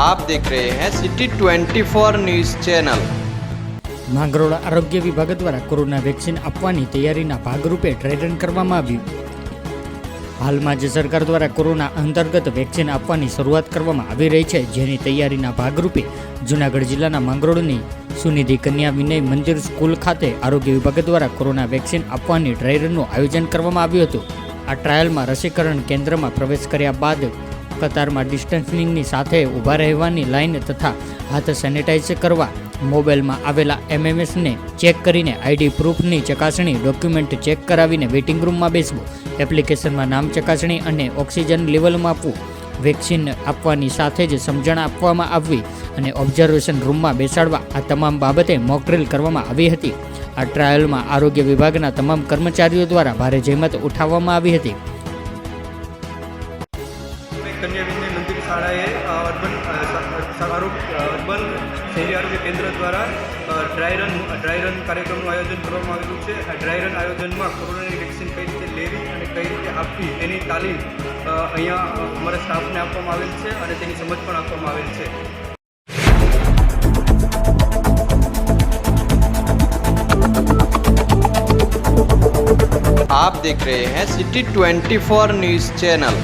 आप देख रहे हैं सिटी 24 न्यूज चैनल માંગરોળ આરોગ્ય વિભાગ દ્વારા કોરોના વેક્સિન આપવાની તૈયારીના ભાગરૂપે ડ્રાય રન કરવામાં આવ્યું હાલમાં જે સરકાર દ્વારા કોરોના અંતર્ગત વેક્સિન આપવાની શરૂઆત કરવામાં આવી રહી છે જેની તૈયારીના ભાગરૂપે જૂનાગઢ જિલ્લાના માંગરોળની સુનિધિ કન્યા વિનય મંદિર સ્કૂલ ખાતે આરોગ્ય વિભાગ દ્વારા કોરોના વેક્સિન આપવાની ડ્રાય રનનું આયોજન કરવામાં આવ્યું હતું આ ટ્રાયલમાં રસીકરણ કેન્દ્રમાં પ્રવેશ કર્યા બાદ કતારમાં ડિસ્ટન્સિંગની સાથે ઊભા રહેવાની લાઇન તથા હાથ સેનિટાઇઝ કરવા મોબાઈલમાં આવેલા એમએમએસને ચેક કરીને આઈડી પ્રૂફની ચકાસણી, ડોક્યુમેન્ટ ચેક કરાવીને વેઇટિંગ રૂમમાં બેસવું, એપ્લિકેશનમાં નામ ચકાસણી અને ઓક્સિજન લેવલ માપવું, વેક્સિન આપવાની સાથે જ સમજણ આપવામાં આવવી અને ઓબ્ઝર્વેશન રૂમમાં બેસાડવા આ તમામ બાબતે મોકડ્રીલ કરવામાં આવી હતી. આ ટ્રાયલમાં આરોગ્ય વિભાગના તમામ કર્મચારીઓ દ્વારા ભારે જહેમત ઉઠાવવામાં આવી હતી. કન્યા વિનય મંદિર શાળાએ અ, અર્બન અ, સ- સ- આરોગ્ય અર્બન શહેરી આરોગ્ય કેન્દ્ર દ્વારા અ, ડ્રાય રન ડ્રાય રન કાર્યક્રમનું આયોજન કરવામાં આવેલું છે આ ડ્રાય રન આયોજનમાં કોરોનાની વેક્સિન કઈ રીતે લેવી અને કઈ રીતે આપવી તેની તાલીમ અ, અહીંયા અ, અમારા સ્ટાફને આપવામાં આવેલ છે અને તેની સમજ પણ આપવામાં આવેલ છે आप देख रहे हैं सिटी 24 न्यूज चैनल